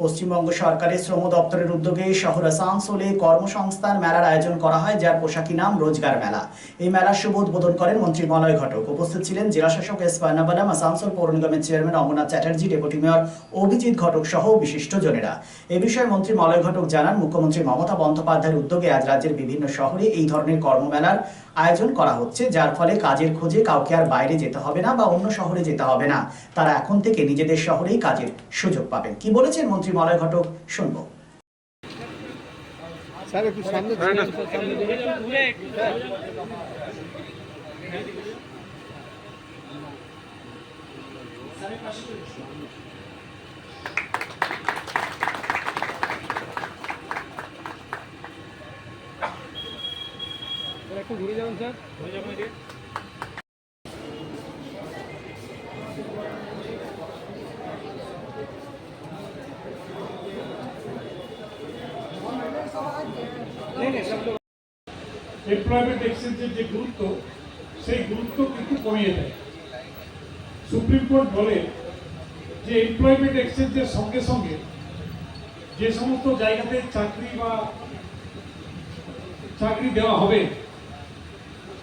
পশ্চিমবঙ্গ সরকারের শ্রম দপ্তরের উদ্যোগে শহর আসানসোলে কর্মসংস্থান মেলার আয়োজন করা হয়, যার পোশাকি নাম রোজগার মেলা। এই মেলার শুভ উদ্বোধন করেন মন্ত্রী মলয় ঘটক। উপস্থিত ছিলেন জেলাশাসক এস পান্নাবালাম আসানসোল পৌর নিগমের chairman Amarnath Chatterjee, deputy mayor Abhijit Ghatak সহ বিশিষ্ট জনেরা। এ বিষয়ে মন্ত্রী মলয় ঘটক জানান, মুখ্যমন্ত্রী মমতা বন্দ্যোপাধ্যায়ের উদ্যোগে আজ রাজ্যের বিভিন্ন শহরে এই ধরনের কর্মমেলার আয়োজন করা হচ্ছে যার ফলে কাজের খোঁজে কাউকে আর বাইরে যেতে হবে না বা অন্য শহরে যেতে হবে না। তারা এখন থেকে নিজেদের শহরেই কাজের সুযোগ পাবেন। কি বলেছেন মন্ত্রী মলয় ঘটক? শুনব। স্যার একটু সামনে একটু ঘুরে যাবেন স্যার। ঘুরে যাবেন এমপ্লয়মেন্ট এক্সচেঞ্জের যে গুরুত্ব সেই গুরুত্ব কিন্তু কমিয়ে দেয়। সুপ্রিম কোর্ট বলে যে এমপ্লয়মেন্ট এক্সচেঞ্জের সঙ্গে সঙ্গে যে সমস্ত জায়গাতে চাকরি বা চাকরি দেওয়া হবে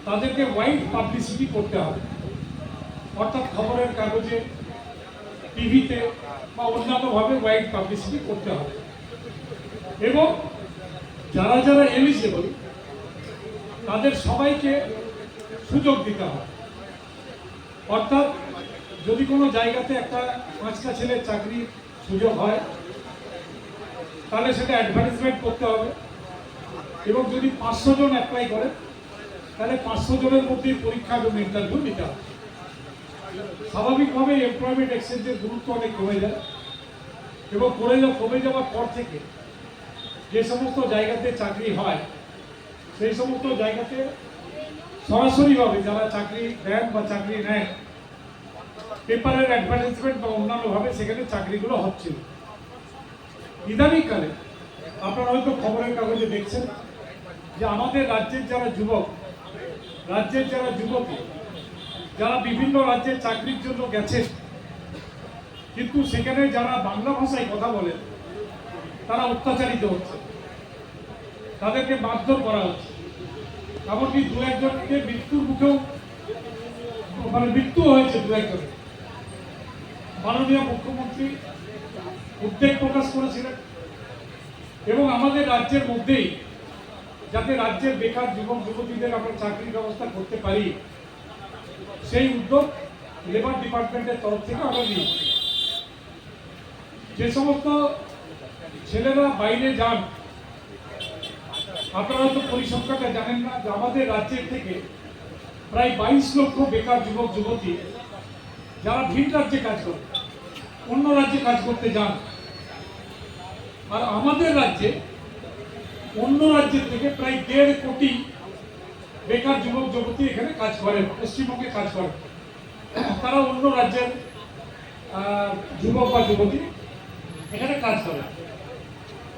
তাদেরকে ওয়াইড পাবলিসিটি করতে হবে। অর্থাৎ খবরের কাগজে, টিভিতে বা অন্যান্যভাবে ওয়াইড পাবলিসিটি করতে হবে। এবং যারা যারা এলিজেবল তাদের সবাইকে সুযোগ দিতে হবে। অর্থাৎ যদি কোনো জায়গাতে একটা পাঁচটা ছেলের চাকরির সুযোগ হয়, তাহলে সেটা অ্যাডভার্টাইজমেন্ট করতে হবে। এবং যদি পাঁচশো জন অ্যাপ্লাই করে তাহলে পাঁচশো জনের মধ্যে পরীক্ষা এবং ইন্টারভিউ নিতে হবে। স্বাভাবিকভাবে এমপ্লয়মেন্ট এক্সচেঞ্জের গুরুত্ব অনেক কমে যায় এবং কমে কমে যাওয়ার পর থেকে যে সমস্ত জায়গাতে চাকরি হয়, সেই সমস্ত জায়গাতে সরাসরিভাবে যারা চাকরি দেন বা চাকরি নেন পেপারের অ্যাডভার্টাইজমেন্ট বা অন্যান্যভাবে সেখানে চাকরিগুলো হচ্ছিল ইদানিংকালে আপনারা হয়তো খবরের কাগজে দেখছেন যে আমাদের রাজ্যের যারা যুবক রাজ্যের যারা যুবতী, যারা বিভিন্ন রাজ্যে চাকরির জন্য গেছেন, কিন্তু সেখানে যারা বাংলা ভাষায় কথা বলেন, তারা অত্যাচারিত হচ্ছে। তাদেরকে মারধর করা হচ্ছে। এমনকি দু একজনকে মৃত্যুর মুখেও মানে মৃত্যু হয়েছে দু একজনের। মাননীয় মুখ্যমন্ত্রী উদ্বেগ প্রকাশ করেছিলেন এবং আমাদের রাজ্যের মধ্যেই যাতে রাজ্যের বেকার যুবক যুবতীদের আমরা চাকরির ব্যবস্থা করতে পারি। সেই উদ্যোগ লেবার ডিপার্টমেন্টের তরফ থেকে আমরা নিয়েছি। যে সমস্ত ছেলেরা বাইরে যান, আপনারা হয়তো পরিসংখ্যাটা জানেন না যে আমাদের রাজ্যের থেকে প্রায় বাইশ লক্ষ বেকার যুবক, যুবতী যারা ভিন রাজ্যে কাজ করে, অন্য রাজ্যে কাজ করতে যান। আর আমাদের রাজ্যে অন্য রাজ্যের থেকে প্রায় দেড় কোটি বেকার যুবক, যুবতী এখানে কাজ করে, পশ্চিমবঙ্গে কাজ করে। তারা অন্য রাজ্যের যুবক বা যুবতী এখানে কাজ করে।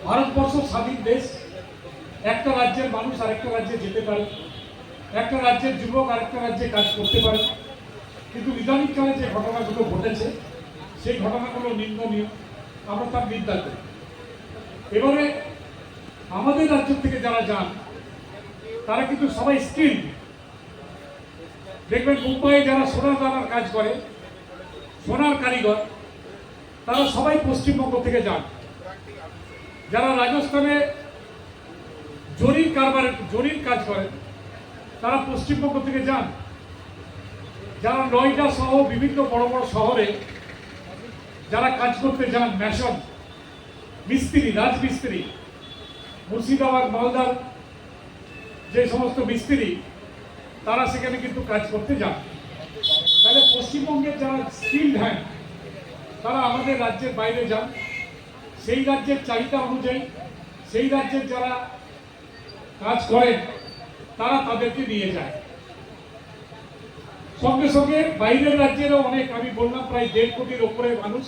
ভারতবর্ষ স্বাধীন দেশ। একটা রাজ্যের মানুষ আরেকটা রাজ্যে যেতে পারে। একটা রাজ্যের যুবক আরেকটা রাজ্যে কাজ করতে পারে। কিন্তু ইদানিংকালে যে ঘটনাগুলো ঘটেছে, সেই ঘটনাগুলো নিন্দনীয়। আমরা তার নিন্দা করি। এবারে আমাদের রাজ্য থেকে যারা যান, তারা কিন্তু সবাই স্কিল দেখবেন মুম্বাইয়ে যারা সোনার দানার কাজ করে, সোনার কারিগর, তারা সবাই পশ্চিমবঙ্গ থেকে যান। যারা রাজস্থানে জরির কারবার, জরির কাজ করেন, তারা পশ্চিমবঙ্গ থেকে যান। যারা নয়ডা সহ বিভিন্ন বড় বড় শহরে যারা কাজ করতে যান ম্যাশন মিস্ত্রি, রাজমিস্ত্রি মুর্শিদাবাদ, মালদার যে সমস্ত মিস্ত্রি, তারা সেখানে কিন্তু কাজ করতে যান। তাহলে পশ্চিমবঙ্গের যারা স্কিল্ড হ্যান্ড তারা আমাদের রাজ্যের বাইরে যান। সেই রাজ্যের চাহিদা অনুযায়ী, সেই রাজ্যের যারা কাজ করেন, তারা তাদেরকে নিয়ে যায়। সঙ্গে সঙ্গে বাইরের রাজ্যেরও অনেক, আমি বললাম, প্রায় দেড় কোটির ওপরে মানুষ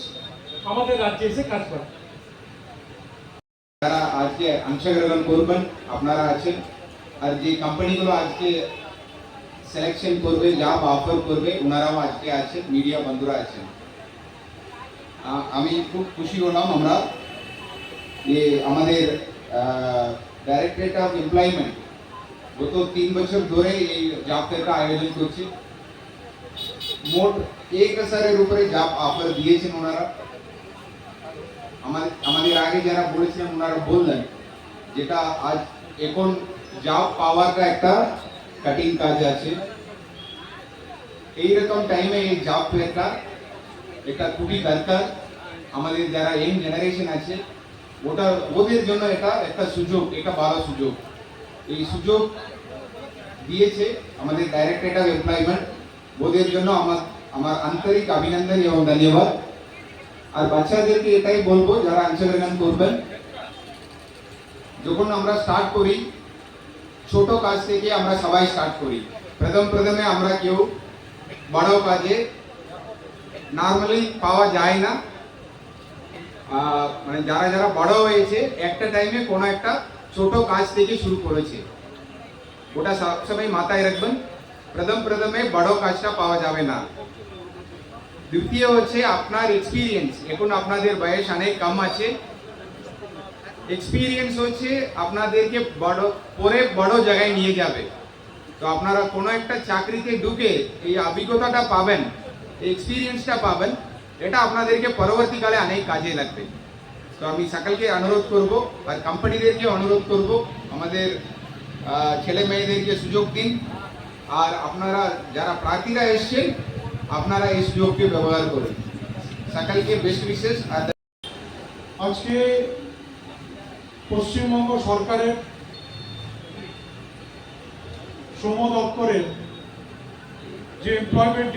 আমাদের রাজ্যে এসে কাজ করে যারা আজকে অংশগ্রহণ করবেন, আপনারা আছেন। আর যে কোম্পানিগুলো আজকে সিলেকশন করবে জব অফার করবে, ওনারাও আজকে আছেন মিডিয়া বন্ধুরা আছেন। আমি খুব খুশি হলাম আমরা এ আমাদের ডাইরেক্টরেট অফ এমপ্লয়মেন্ট গত তিন বছর ধরে এই জব ফেয়ারটা আয়োজন করছে। মোট এক হাজারের উপরে জব অফার দিয়েছেন ওনারা। আমাদের আমাদের আগে যারা বলেছিলেন ওনারা বললেন, যেটা আজ এখন জব পাওয়ারটা একটা কাটিং কাজ আছে। এইরকম টাইমে এই জব ফেয়ারটা এটা খুবই দরকার। আমাদের যারা ইয়ং জেনারেশন আছে, ওটা, ওদের জন্য এটা একটা সুযোগ, এটা ভালো সুযোগ। এই সুযোগ দিয়েছে আমাদের ডাইরেক্টরেট অফ এমপ্লয়মেন্ট ওদের জন্য আমার আমার আন্তরিক অভিনন্দন এবং ধন্যবাদ। আর বাচ্চাদেরকে এটাই বলব, যারা অংশগ্রহণ করবেন, যখন আমরা স্টার্ট করি, ছোট কাজ থেকে আমরা সবাই স্টার্ট করি। প্রথম প্রথমে আমরা কেউ বড় কাজে নর্মালি পাওয়া যায় না। মানে যারা যারা বড় হয়েছে, একটা টাইমে কোনো একটা ছোট কাজ থেকে শুরু করেছে। ওটা সবসময় মাথায় রাখবেন। প্রথম প্রথমে বড় কাজটা পাওয়া যাবে না। দ্বিতীয় হচ্ছে আপনার এক্সপিরিয়েন্স এখন আপনাদের বয়স অনেক কম আছে। এক্সপিরিয়েন্স হচ্ছে আপনাদেরকে বড়, পরে বড় জায়গায় নিয়ে যাবে। তো আপনারা কোনো একটা চাকরিতে ঢুকে এই অভিজ্ঞতাটা পাবেন এক্সপিরিয়েন্সটা পাবেন, এটা আপনাদেরকে পরবর্তীকালে অনেক কাজে লাগবে। তো আমি সকলকে অনুরোধ করব, আর কোম্পানিদেরকে অনুরোধ করব, আমাদের ছেলে মেয়েদেরকে সুযোগ দিন। আর আপনারা যারা প্রার্থীরা এসছেন আপনারা এই সুযোগকে ব্যবহার করুন। সকলকে বেস্ট বিশেষ আজকে পশ্চিমবঙ্গ সরকারের শ্রম দপ্তরের যে এমপ্লয়মেন্ট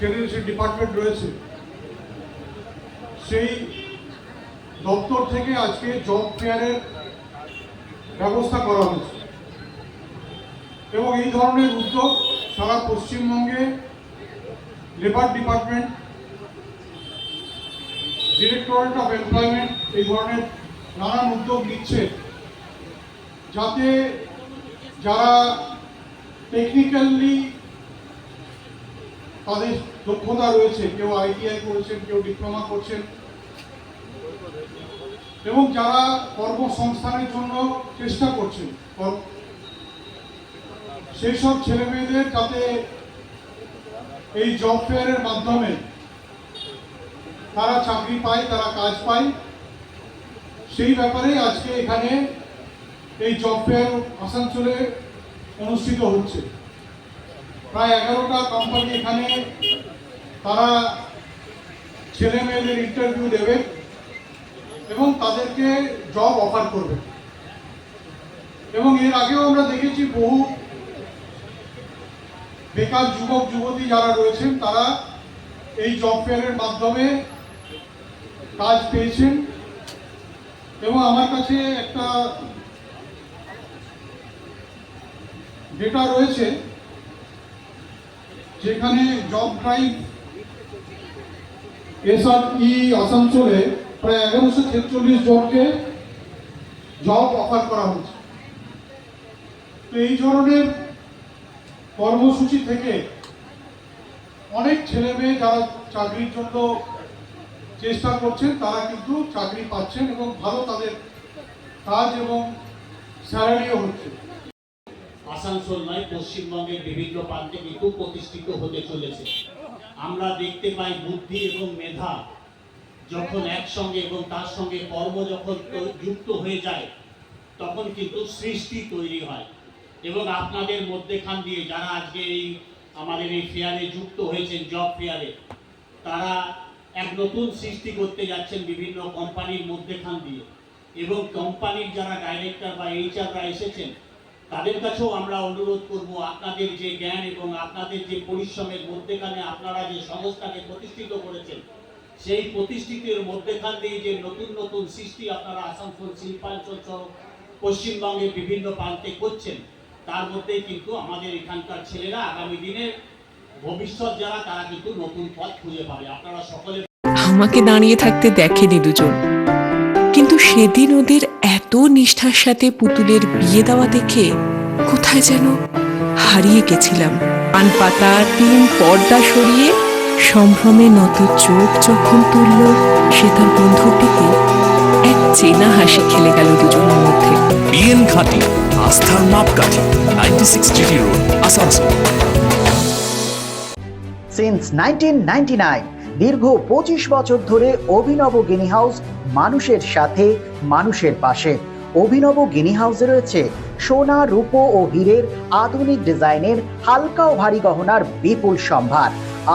জেনারেশন ডিপার্টমেন্ট রয়েছে, সেই দপ্তর থেকে আজকে জব ফেয়ারের ব্যবস্থা করা হয়েছে। এবং এই ধরনের উদ্যোগ সারা পশ্চিমবঙ্গে labour department directorate of employment এই ধরনের নানান উদ্যোগ নিচ্ছে। যাতে যারা টেকনিক্যালি তাদের দক্ষতা রয়েছে, কেউ আইটিআই করেছেন, কেউ ডিপ্লোমা করছেন, এবং যারা কর্মসংস্থানের জন্য চেষ্টা করছেন সেই সব ছেলে মেয়েদের যাতে এই জব ফেয়ারের মাধ্যমে তারা চাকরি পায়, তারা কাজ পায়। সেই ব্যাপারে আজকে এখানে এই জব ফেয়ার আসানসোলে অনুষ্ঠিত হচ্ছে। প্রায় এগারোটা কোম্পানি এখানে তারা ছেলে মেয়েদের ইন্টারভিউ দেবে এবং তাদেরকে জব অফার করবে। এবং এর আগেও আমরা দেখেছি বহু বেকার যুবক, যুবতী যারা রয়েছেন, তারা এই জব ফেয়ারের মাধ্যমে কাজ পেয়েছেন। এবং আমার কাছে একটা ডেটা রয়েছে, যেখানে জব ড্রাইভ ই আসানসোলে প্রায় এগারোশো ছেচল্লিশ জনকে জব অফার করা হয়েছে তো এই ধরনের কর্মসূচি থেকে অনেক ছেলে মেয়ে যারা চাকরির জন্য চেষ্টা করছেন, তারা কিন্তু চাকরি পাচ্ছেন এবং ভালো তাদের কাজ এবং স্যালারিও হচ্ছে। আসানসোল নয়, পশ্চিমবঙ্গের বিভিন্ন প্রান্তে কিন্তু প্রতিষ্ঠিত হতে চলেছে। আমরা দেখতে পাই বুদ্ধি এবং মেধা যখন একসঙ্গে এবং তার সঙ্গে কর্ম যখন যুক্ত হয়ে যায়, তখন কিন্তু সৃষ্টি তৈরি হয়। এবং আপনাদের মধ্যেখান দিয়ে যারা আজকে এই আমাদের এই ফেয়ারে যুক্ত হয়েছেন জব ফেয়ারে, তারা এক নতুন সৃষ্টি করতে যাচ্ছেন বিভিন্ন কোম্পানির মধ্যেখান দিয়ে। এবং কোম্পানির যারা ডাইরেক্টর বা এইচআররা এসেছেন, তাদের কাছেও আমরা অনুরোধ করব আপনাদের যে জ্ঞান এবং আপনাদের যে পরিশ্রমের মধ্যেখানে আপনারা যে সংস্থাকে প্রতিষ্ঠিত করেছেন, সেই প্রতিষ্ঠিতের মধ্যেখান দিয়ে যে নতুন নতুন সৃষ্টি আপনারা আসানসোল শিল্পাঞ্চল সহ পশ্চিমবঙ্গের বিভিন্ন প্রান্তে করছেন তার মধ্যেই কিন্তু আমাদের এখানকার ছেলেরা আগামী দিনের ভবিষ্যৎ যারা তারা কিন্তু নতুন পথ খুঁজে পাবে। আপনারা সকলে আমাকে দাঁড়িয়ে থাকতে দেখেনি দুজন। কিন্তু সেদিন ওদের এত নিষ্ঠার সাথে পুতুলের বিয়ে দেওয়া দেখে কোথায় যেন হারিয়ে গেছিলাম। পান পাতা টিন পর্দা সরিয়ে সম্ভ্রমে নত চোখ যখন তুলল সে তার বন্ধুটিকে এক চেনা হাসি খেলে গেল দুজনের মধ্যে। বিএন খাটি আস্থার মাপকাঠি ninety six GT road Asansol since দীর্ঘ পঁচিশ বছর ধরে অভিনব গিনি হাউস মানুষের সাথে, মানুষের পাশে। অভিনব গিনি হাউসে রয়েছে সোনা, রূপো ও হীরের আধুনিক ডিজাইনের হালকা ও ভারী গহনার বিপুল সম্ভার।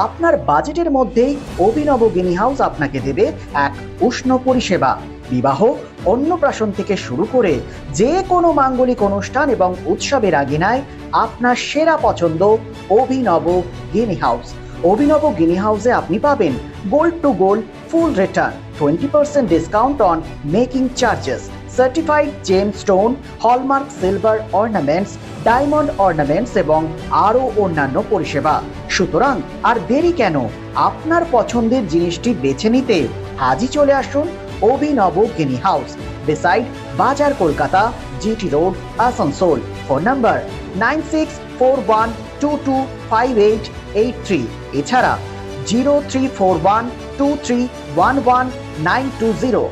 আপনার বাজেটের মধ্যেই অভিনব গিনি হাউস আপনাকে দেবে এক উষ্ণ পরিষেবা। বিবাহ অন্নপ্রাশন থেকে শুরু করে যে কোনো মাঙ্গলিক অনুষ্ঠান এবং উৎসবের আগিনায় আপনার সেরা পছন্দ অভিনব গিনি হাউস। অভিনব গিনি হাউসে আপনি পাবেন gold to gold, full return twenty percent discount on making charges certified gem stone hallmark silver ornaments diamond ornaments এবং আরও অন্যান্য পরিষেবা। সুতরাং আর দেরি কেন? আপনার পছন্দের জিনিসটি বেছে নিতে আজই চলে আসুন অভিনব গিনি হাউস বিসাইড বাজার Kolkata GT road Asansol. Phone number nine six four one two two five eight eight three এছাড়া zero three four one two three one one nine two zero